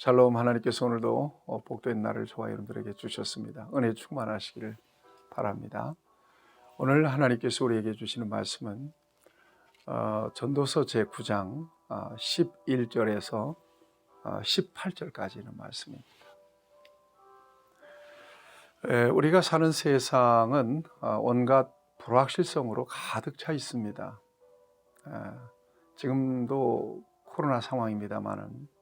샬롬 하나님께서 오늘도 어, 복된 날을 저와 여러분들에게 주셨습니다. 은혜 충만하시기를 바랍니다. 오늘 하나님께서 우리에게 주시는 말씀은 어, 전도서 제9장 어, 11절에서 어, 18절까지 있는 말씀입니다. 에, 우리가 사는 세상은 어, 온갖 불확실성으로 가득 차 있습니다. 에, 지금도 코로나 상황입니다만은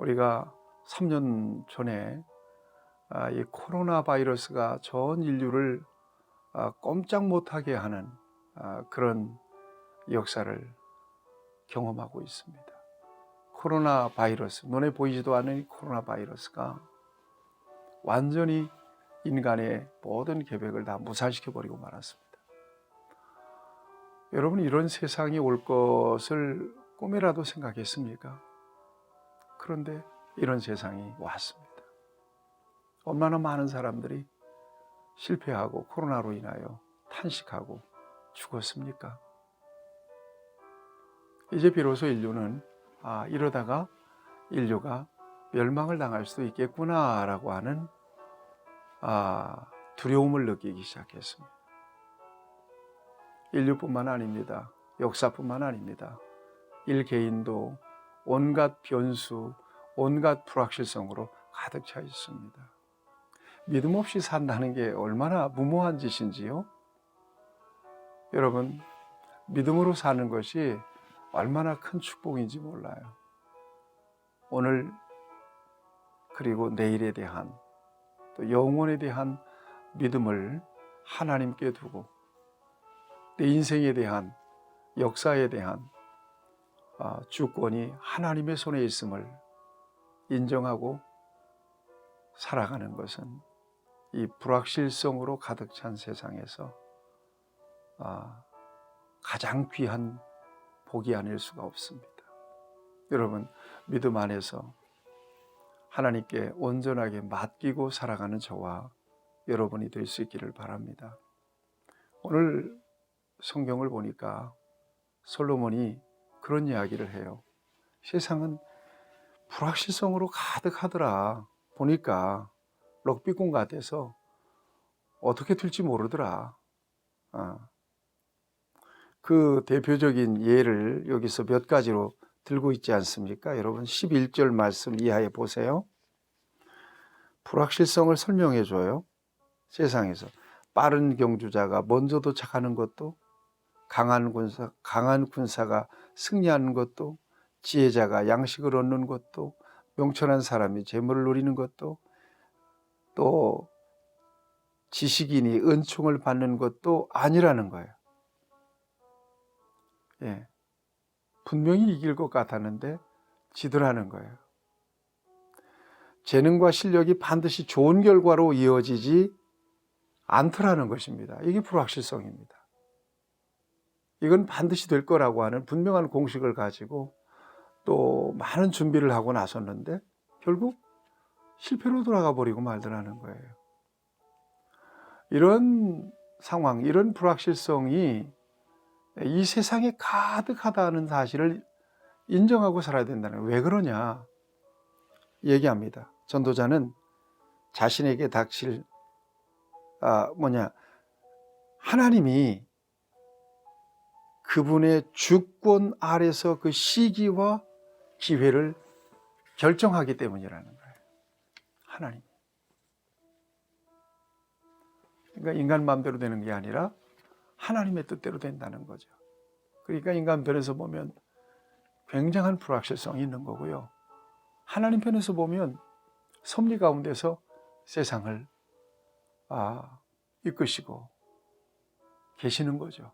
우리가 3년 전에 아, 이 코로나 바이러스가 전 인류를 아, 꼼짝 못하게 하는 아, 그런 역사를 경험하고 있습니다. 코로나 바이러스, 눈에 보이지도 않는 이 코로나 바이러스가 완전히 인간의 모든 계획을 다 무산시켜 버리고 말았습니다. 여러분 이런 세상이 올 것을 꿈이라도 생각했습니까? 그런데 이런 세상이 왔습니다. 얼마나 많은 사람들이 실패하고 코로나로 인하여 탄식하고 죽었습니까? 이제 비로소 인류는 아, 이러다가 인류가 멸망을 당할 수도 있겠구나라고 하는 아, 두려움을 느끼기 시작했습니다. 인류뿐만 아닙니다. 역사뿐만 아닙니다. 일 개인도 온갖 변수, 온갖 불확실성으로 가득 차 있습니다. 믿음 없이 산다는 게 얼마나 무모한 짓인지요? 여러분, 믿음으로 사는 것이 얼마나 큰 축복인지 몰라요. 오늘 그리고 내일에 대한 또 영원에 대한 믿음을 하나님께 두고 내 인생에 대한 역사에 대한 아, 주권이 하나님의 손에 있음을 인정하고 살아가는 것은 이 불확실성으로 가득 찬 세상에서 아, 가장 귀한 복이 아닐 수가 없습니다. 여러분, 믿음 안에서 하나님께 온전하게 맡기고 살아가는 저와 여러분이 될 수 있기를 바랍니다. 오늘 성경을 보니까 솔로몬이 그런 이야기를 해요. 세상은 불확실성으로 가득하더라. 보니까 럭비공 같아서 어떻게 될지 모르더라. 어. 그 대표적인 예를 여기서 몇 가지로 들고 있지 않습니까? 여러분 11절 말씀 이하에 보세요. 불확실성을 설명해 줘요. 세상에서 빠른 경주자가 먼저 도착하는 것도 강한 군사 강한 군사가 승리하는 것도 지혜자가 양식을 얻는 것도 명철한 사람이 재물을 누리는 것도 또 지식인이 은총을 받는 것도 아니라는 거예요. 예. 분명히 이길 것 같았는데 지더라는 거예요. 재능과 실력이 반드시 좋은 결과로 이어지지 않더라는 것입니다. 이게 불확실성입니다. 이건 반드시 될 거라고 하는 분명한 공식을 가지고 또 많은 준비를 하고 나섰는데 결국 실패로 돌아가 버리고 말더라는 거예요. 이런 상황, 이런 불확실성이 이 세상에 가득하다는 사실을 인정하고 살아야 된다는 거예요. 왜 그러냐? 얘기합니다. 전도자는 자신에게 닥칠, 아, 뭐냐, 하나님이 그분의 주권 아래서 그 시기와 기회를 결정하기 때문이라는 거예요. 하나님. 그러니까 인간 마음대로 되는 게 아니라 하나님의 뜻대로 된다는 거죠. 그러니까 인간 편에서 보면 굉장한 불확실성이 있는 거고요. 하나님 편에서 보면 섭리 가운데서 세상을 아, 이끄시고 계시는 거죠.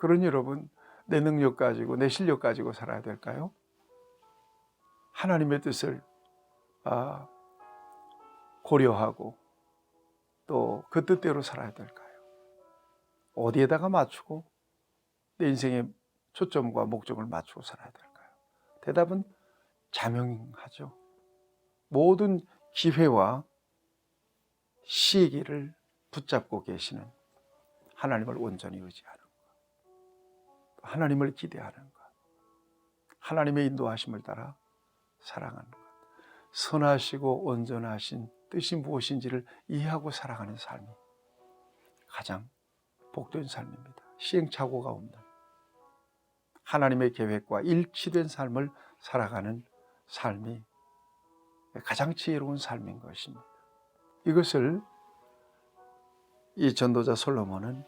그러니 여러분, 내 능력 가지고, 내 실력 가지고 살아야 될까요? 하나님의 뜻을 아, 고려하고 또 그 뜻대로 살아야 될까요? 어디에다가 맞추고 내 인생의 초점과 목적을 맞추고 살아야 될까요? 대답은 자명하죠. 모든 기회와 시기를 붙잡고 계시는 하나님을 온전히 의지하는 것, 하나님을 기대하는 것, 하나님의 인도하심을 따라 살아가는 것. 선하시고 온전하신 뜻이 무엇인지를 이해하고 살아가는 삶이 가장 복된 삶입니다. 시행착오가 없는 하나님의 계획과 일치된 삶을 살아가는 삶이 가장 지혜로운 삶인 것입니다. 이것을 이 전도자 솔로몬은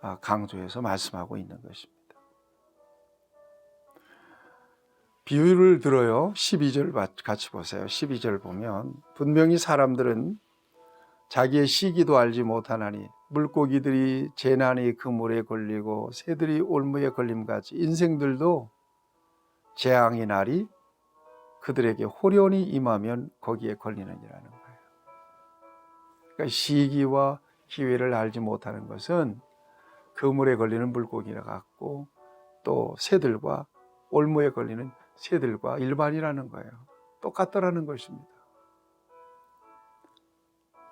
아, 강조해서 말씀하고 있는 것입니다. 비유를 들어요. 12절 같이 보세요. 12절 보면 분명히 사람들은 자기의 시기도 알지 못하나니 물고기들이 재난이 그물에 걸리고 새들이 올무에 걸림같이 인생들도 재앙의 날이 그들에게 호련히 임하면 거기에 걸리느니라는 거예요. 그러니까 시기와 기회를 알지 못하는 것은 그물에 걸리는 물고기와 같고 또 새들과 올무에 걸리는 새들과 일반이라는 거예요. 똑같더라는 것입니다.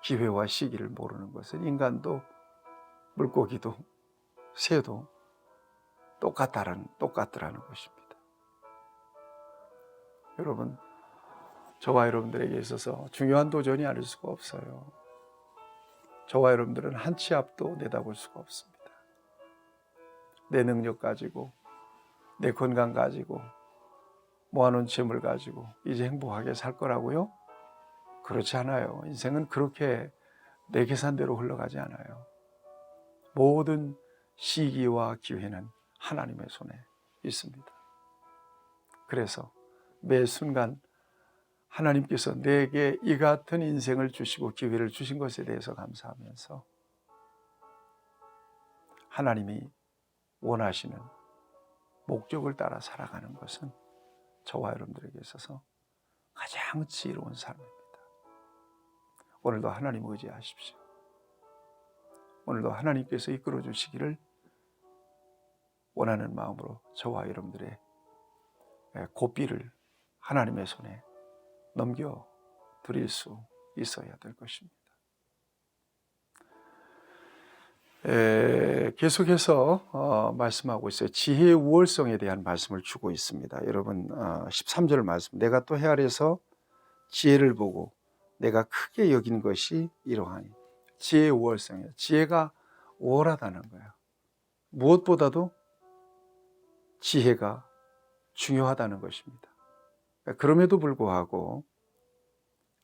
기회와 시기를 모르는 것은 인간도 물고기도 새도 똑같다는 똑같더라는 것입니다. 여러분, 저와 여러분들에게 있어서 중요한 도전이 아닐 수가 없어요. 저와 여러분들은 한 치 앞도 내다볼 수가 없습니다. 내 능력 가지고, 내 건강 가지고, 모아놓은 재물 가지고 이제 행복하게 살 거라고요? 그렇지 않아요. 인생은 그렇게 내 계산대로 흘러가지 않아요. 모든 시기와 기회는 하나님의 손에 있습니다. 그래서 매 순간 하나님께서 내게 이 같은 인생을 주시고 기회를 주신 것에 대해서 감사하면서 하나님이 원하시는 목적을 따라 살아가는 것은 저와 여러분들에게 있어서 가장 지혜로운 삶입니다. 오늘도 하나님 의지하십시오. 오늘도 하나님께서 이끌어 주시기를 원하는 마음으로 저와 여러분들의 고삐를 하나님의 손에 넘겨 드릴 수 있어야 될 것입니다. 에, 계속해서 어, 말씀하고 있어요. 지혜의 우월성에 대한 말씀을 주고 있습니다. 여러분 어, 13절 말씀 내가 또 헤아려서 지혜를 보고 내가 크게 여긴 것이 이러하니 지혜의 우월성이에요. 지혜가 우월하다는 거예요. 무엇보다도 지혜가 중요하다는 것입니다. 그럼에도 불구하고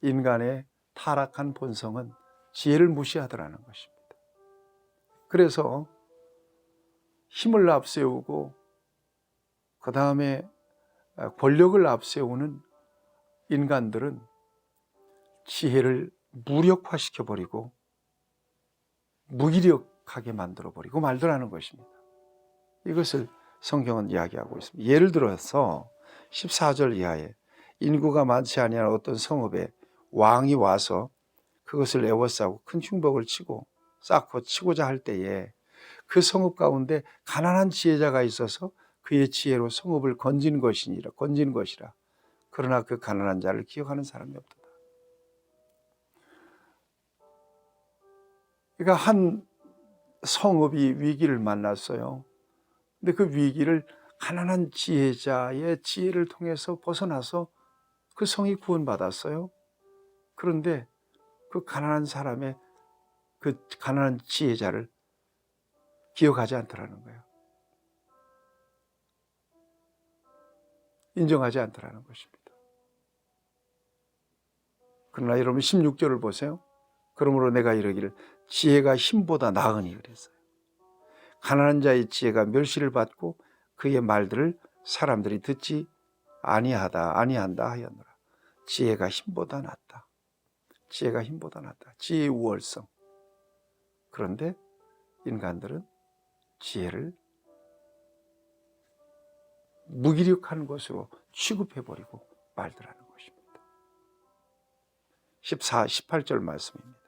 인간의 타락한 본성은 지혜를 무시하더라는 것입니다. 그래서 힘을 앞세우고 그 다음에 권력을 앞세우는 인간들은 지혜를 무력화시켜 버리고 무기력하게 만들어 버리고 말더라는 것입니다. 이것을 성경은 이야기하고 있습니다. 예를 들어서 14절 이하에 인구가 많지 아니한 어떤 성읍에 왕이 와서 그것을 에워싸고 큰 흉복을 치고 쌓고 치고자 할 때에 그 성읍 가운데 가난한 지혜자가 있어서 그의 지혜로 성읍을 건진 것이니라 건진 것이라 그러나 그 가난한 자를 기억하는 사람이 없다. 그러니까 한 성읍이 위기를 만났어요. 근데 그 위기를 가난한 지혜자의 지혜를 통해서 벗어나서 그 성이 구원받았어요. 그런데 그 가난한 사람의 그 가난한 지혜자를 기억하지 않더라는 거예요. 인정하지 않더라는 것입니다. 그러나 여러분 16절을 보세요. 그러므로 내가 이러기를 지혜가 힘보다 나으니 그랬어요. 가난한 자의 지혜가 멸시를 받고 그의 말들을 사람들이 듣지 아니하다 아니한다 하였노라. 지혜가 힘보다 낫다. 지혜가 힘보다 낫다. 지혜의 우월성. 그런데 인간들은 지혜를 무기력한 것으로 취급해버리고 말더라는 것입니다. 14, 18절 말씀입니다.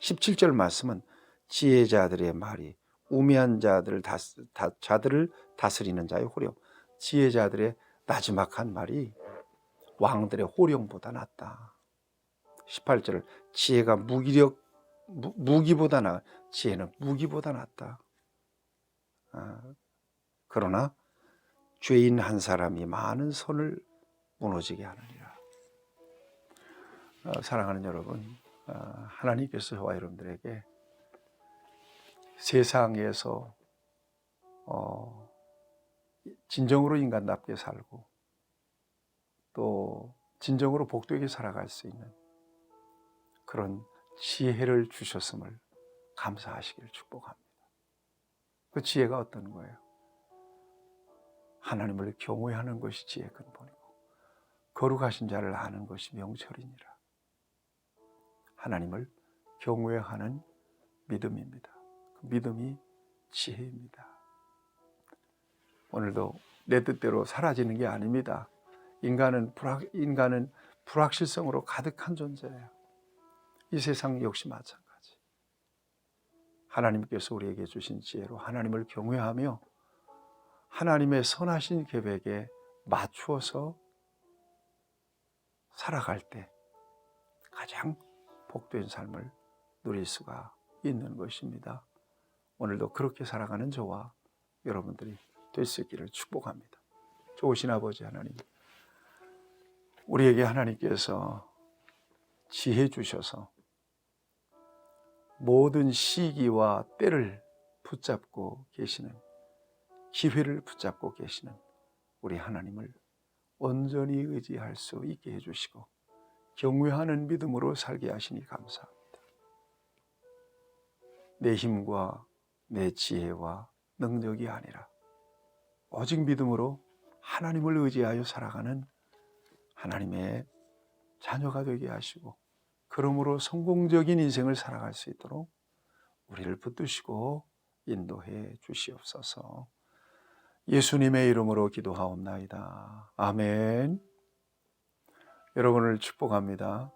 17절 말씀은 지혜자들의 말이 우매한 자들 다스, 다, 자들을 다스리는 자의 호령, 지혜자들의 나지막한 말이 왕들의 호령보다 낫다. 18절을 지혜가 무기력 무, 무기보다 나 지혜는 무기보다 낫다. 아, 그러나 죄인 한 사람이 많은 손을 무너지게 하느니라. 어, 사랑하는 여러분, 어, 하나님께서 저와 여러분들에게 세상에서 어, 진정으로 인간답게 살고 또 진정으로 복되게 살아갈 수 있는 그런 지혜를 주셨음을 감사하시길 축복합니다. 그 지혜가 어떤 거예요? 하나님을 경외하는 것이 지혜 근본이고 거룩하신 자를 아는 것이 명철이니라. 하나님을 경외하는 믿음입니다. 그 믿음이 지혜입니다. 오늘도 내 뜻대로 사라지는 게 아닙니다. 인간은 불확, 인간은 불확실성으로 가득한 존재예요. 이 세상 역시 마찬가지. 하나님께서 우리에게 주신 지혜로 하나님을 경외하며 하나님의 선하신 계획에 맞추어서 살아갈 때 가장 복된 삶을 누릴 수가 있는 것입니다. 오늘도 그렇게 살아가는 저와 여러분들이 될 수 있기를 축복합니다. 좋으신 아버지 하나님, 우리에게 하나님께서 지혜 주셔서 모든 시기와 때를 붙잡고 계시는 기회를 붙잡고 계시는 우리 하나님을 온전히 의지할 수 있게 해주시고 경외하는 믿음으로 살게 하시니 감사합니다. 내 힘과 내 지혜와 능력이 아니라 오직 믿음으로 하나님을 의지하여 살아가는 하나님의 자녀가 되게 하시고 그러므로 성공적인 인생을 살아갈 수 있도록 우리를 붙드시고 인도해 주시옵소서. 예수님의 이름으로 기도하옵나이다. 아멘. 여러분을 축복합니다.